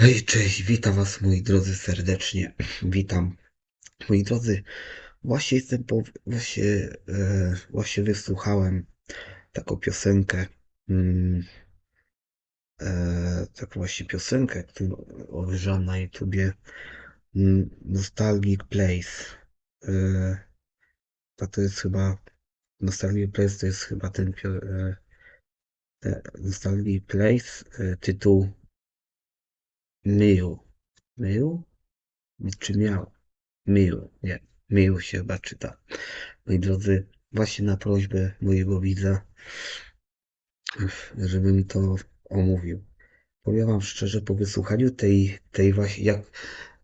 Hej, cześć, witam was moi drodzy serdecznie. Witam. Moi drodzy, właśnie jestem po, właśnie, e, właśnie wysłuchałem taką piosenkę, mm, e, taką właśnie piosenkę, którą obejrzałem na YouTubie, mm, Nostalgic Place. E, to jest chyba, Nostalgic Place to jest chyba ten, e, Nostalgic Place, e, tytuł Mył. Mył? Czy miał? Miły, nie. Miły się chyba czyta. Moi drodzy, właśnie na prośbę mojego widza, żeby mi to omówił. Powiem wam szczerze, po wysłuchaniu tej, tej właśnie, jak,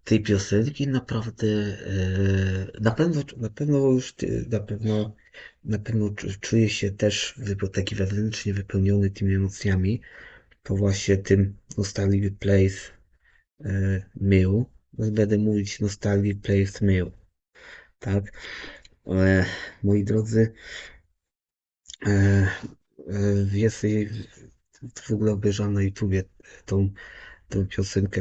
tej piosenki naprawdę, e, na pewno, na pewno już, na pewno, na pewno czu- czuję się też taki wewnętrznie wypełniony tymi emocjami. To właśnie tym Nostalgic Place e, Mił. Będę mówić Nostalgic Place Mił. Tak? E, moi drodzy, e, jest w ogóle obejrzałem na YouTubie tą, tą piosenkę,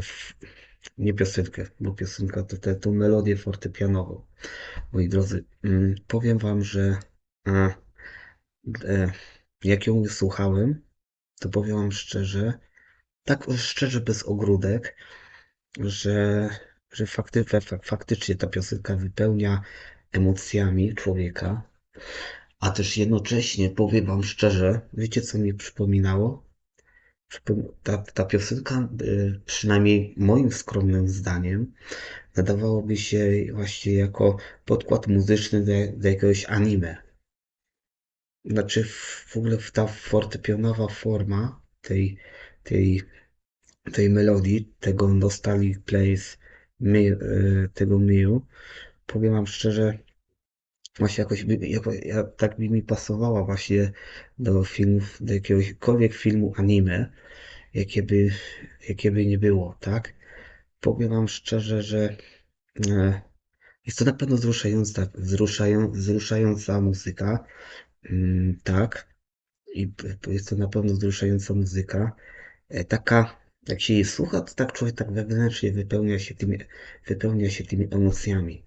nie piosenkę, bo piosenka to tę tą melodię fortepianową. Moi drodzy, mm, powiem wam, że jak ją słuchałem, to powiem wam szczerze, tak szczerze bez ogródek, że, że fakty, fa- faktycznie ta piosenka wypełnia emocjami człowieka, a też jednocześnie powiem wam szczerze, wiecie co mi przypominało? Przypom- Ta, ta piosenka, y, przynajmniej moim skromnym zdaniem, nadawałoby się właśnie jako podkład muzyczny do, do jakiegoś anime. Znaczy w ogóle ta fortepianowa forma tej, tej, tej melodii, tego Nostalgic Place, my, y, tego Miu, powiem wam szczerze, właśnie jakoś by, ja, tak by mi pasowała właśnie do filmów, do jakiegośkolwiek filmu anime, jakie by, jakie by nie było, tak? Powiem wam szczerze, że e, jest to na pewno wzruszająca, wzruszają, wzruszająca muzyka, mm, tak? I jest to na pewno wzruszająca muzyka. E, Taka, jak się jej słucha, to tak człowiek tak wewnętrznie wypełnia się tymi, wypełnia się tymi emocjami.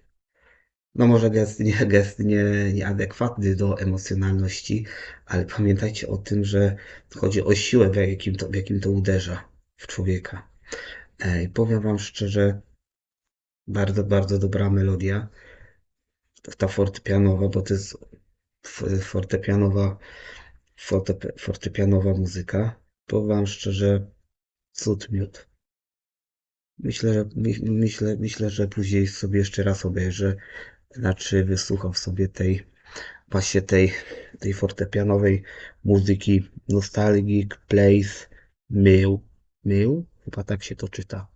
No może gest nie, gest nie, nieadekwatny do emocjonalności, ale pamiętajcie o tym, że chodzi o siłę, w jakim to, w jakim to uderza w człowieka. E, i powiem wam szczerze, bardzo, bardzo dobra melodia, ta fortepianowa, bo to jest fortepianowa, fortepianowa muzyka. Powiem wam szczerze, cud miód. Myślę, że, my, myślę, myślę, że później sobie jeszcze raz obejrzę, znaczy wysłucham sobie tej właśnie tej, tej fortepianowej muzyki Nostalgic Place Mył. Mył? Chyba tak się to czyta.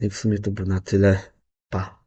I w sumie to by na tyle. Pa.